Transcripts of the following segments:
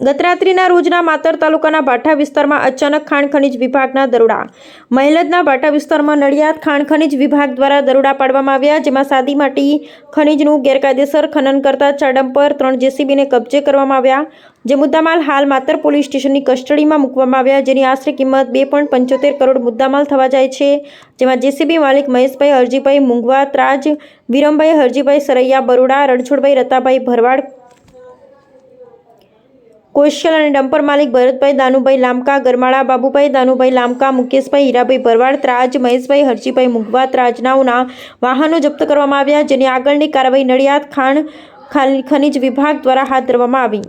ગતરાત્રિના રોજના માતર તાલુકાના ભાઠા વિસ્તારમાં અચાનક ખાણ ખનિજ વિભાગના દરોડા. મહેલદના ભાઠા વિસ્તારમાં નડિયાદ ખાણ ખનિજ વિભાગ દ્વારા દરોડા પાડવામાં આવ્યા, જેમાં સાદી માટી ખનીજનું ગેરકાયદેસર ખનન કરતા ચાર પર ત્રણ જેસીબીને કબજે કરવામાં આવ્યા. જે મુદ્દામાલ હાલ માતર પોલીસ સ્ટેશનની કસ્ટડીમાં મૂકવામાં આવ્યા, જેની આશરે કિંમત બે પોઈન્ટ પંચોતેર કરોડ મુદ્દામાલ થવા જાય છે. જેમાં જેસીબી માલિક મહેશભાઈ હરજીભાઈ મુંગવા ત્રાજ વિરમભાઈ હરજીભાઈ સરૈયા બરોડા, રણછોડભાઈ રતાભાઈ ભરવાડ કોશલ અને ડમ્પર માલિક ભરતભાઈ દાનુભાઈ લામકા, ગરમાળા બાબુભાઈ દાનુભાઈ લામકા, મુકેશભાઈ હીરાભાઈ ભરવાડ, ત્રાજ મહેશભાઈ, હરજીભાઈ મુગવા, ત્રાજનાઓના વાહનો જપ્ત કરવામાં આવ્યા, જેની આગળની કાર્યવાહી નડિયાદ ખાણ ખાન- ખનીજ વિભાગ દ્વારા હાથ ધરવામાં આવી.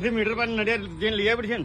ત્યાંથી મીટર પર નડિયાદ જઈને લઈ આવી પડશે